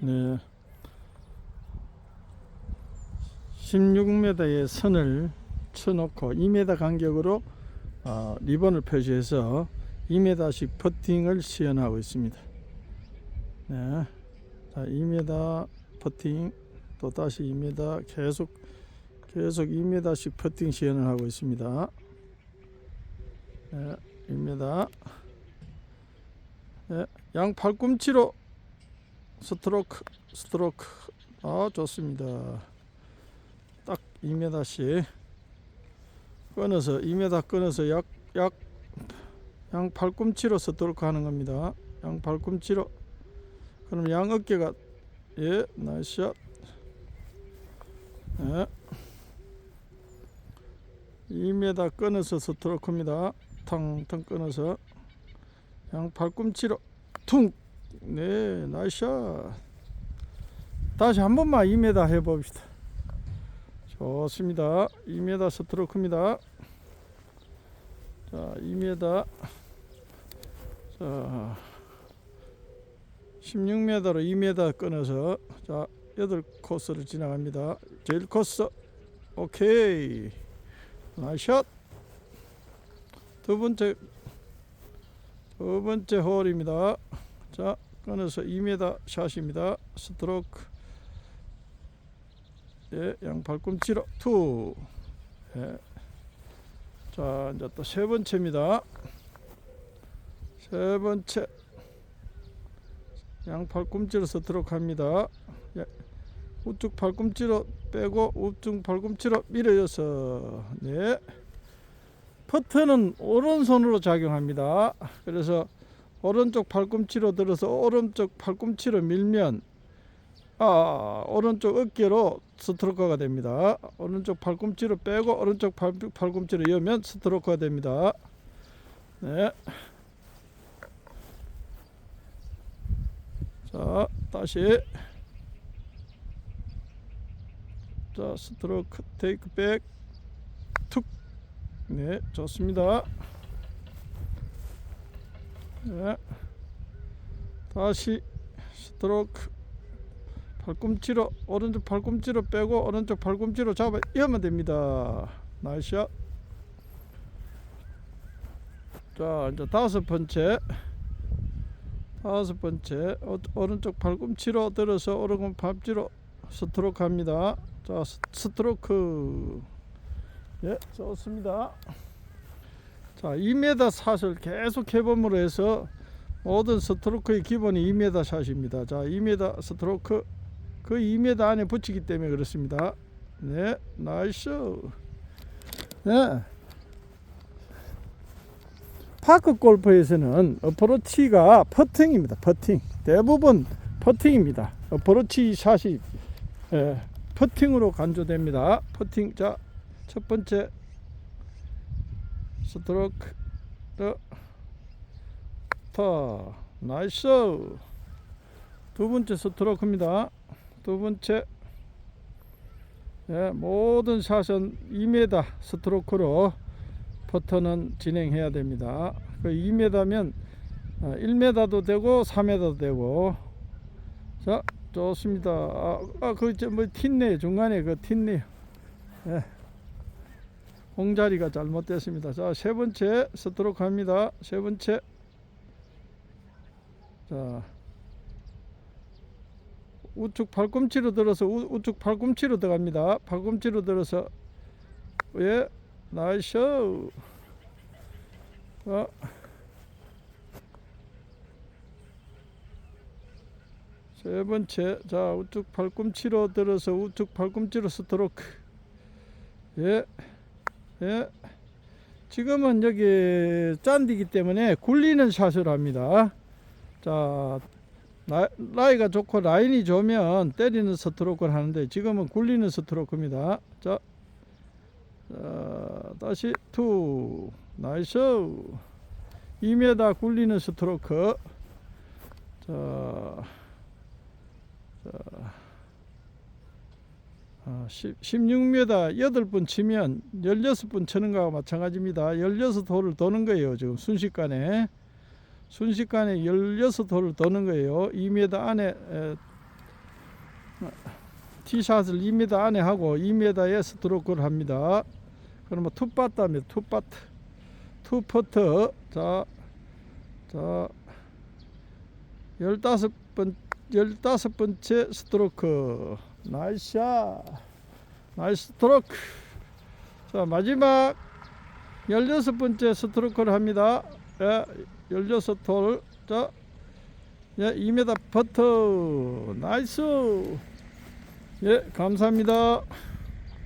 네. 16m의 선을 쳐놓고 2m 간격으로 어, 리본을 표시해서 2m씩 퍼팅을 시연하고 있습니다. 네. 자, 2m 퍼팅 또 다시 2m 계속 계속 2m씩 퍼팅 시연을 하고 있습니다. 네, 2m 네, 양 팔꿈치로 스트로크 스트로크 아 좋습니다. 딱 2m씩 끊어서 2m 끊어서 약 약 양 팔꿈치로 스트로크 하는 겁니다. 양 팔꿈치로 그럼 양 어깨가 예 나이스 샷 예. 2m 끊어서 스트로크입니다. 탕탕 끊어서 양 팔꿈치로 퉁 네, 나이스 샷. 다시 한 번만 2m 해봅시다. 좋습니다. 2m 스트로크입니다. 자, 2m. 자, 16m로 2m 끊어서 자, 8 코스를 지나갑니다. 제일 코스. 오케이. 나이스 샷. 두 번째 두 번째 홀입니다. 자, 끊어서 2m 샷입니다. 스트로크. 예, 양 팔꿈치로 투. 예. 자, 이제 또 세 번째입니다. 세 번째. 양 팔꿈치로 스트로크 합니다. 예. 우측 팔꿈치로 빼고 우측 팔꿈치로 밀어줘서 네. 퍼트는 오른손으로 작용합니다. 그래서 오른쪽 팔꿈치로 들어서 오른쪽 팔꿈치로 밀면 아 오른쪽 어깨로 스트로크가 됩니다. 오른쪽 팔꿈치로 빼고 오른쪽 팔, 팔꿈치로 여면 스트로크가 됩니다. 네. 자 다시 자 스트로크 테이크 백 툭. 네 좋습니다. 네. 다시 스트로크 팔꿈치로 오른쪽 팔꿈치로 빼고 오른쪽 팔꿈치로 잡아 이으면 됩니다. 나이스 샷. 자 이제 다섯 번째 다섯 번째 어, 오른쪽 팔꿈치로 들어서 오른쪽 팔꿈치로 스트로크 합니다. 자 스- 스트로크 예 좋습니다. 자 2m 샷을 계속 해봄으로 해서 모든 스트로크의 기본이 2m 샷입니다. 자 2m 스트로크 그 2m 안에 붙이기 때문에 그렇습니다. 네 나이스 네 파크 골프에서는 어프로치가 퍼팅입니다. 퍼팅 대부분 퍼팅입니다. 어프로치 샷이 예, 퍼팅으로 간주됩니다. 퍼팅 자 첫 번째 스트로크 더 나이스 두 번째 스트로크입니다. 두 번째 예, 모든 샷은 2m 스트로크로 퍼터는 진행해야 됩니다. 그 2m면 1m도 되고 3m도 되고 자 좋습니다. 아, 아 그뭐 틴네 중간에 그 틴네 예. 공자리가 잘못됐습니다. 자 세 번째 스트로크 합니다. 세 번째 자 우측 팔꿈치로 들어서 우, 우측 팔꿈치로 들어갑니다. 팔꿈치로 들어서 예 나이스 어. 세 번째 자 우측 팔꿈치로 들어서 우측 팔꿈치로 스트로크 예 예. 지금은 여기 짠디기 때문에 굴리는 샷을 합니다. 자, 나, 라이 가 좋고 라인이 좋으면 때리는 스트로크를 하는데 지금은 굴리는 스트로크입니다. 자, 자 다시 투 나이스 2m 굴리는 스트로크 자, 자 아, 16m 8번 치면 16번 치는 거와 마찬가지입니다. 16홀을 도는 거예요. 지금 순식간에 순식간에 16홀을 도는 거예요. 2m 안에 에, 티샷을 2m 안에 하고 2m에 스트로크를 합니다. 그러면 투파트입니다. 투파트. 투퍼트. 자, 자, 15번, 15번째 스트로크. 나이스 샷. 나이스 스트로크. 자, 마지막 16번째 스트로크를 합니다. 예, 16톨. 자, 예, 2m 퍼터. 나이스. 예, 감사합니다.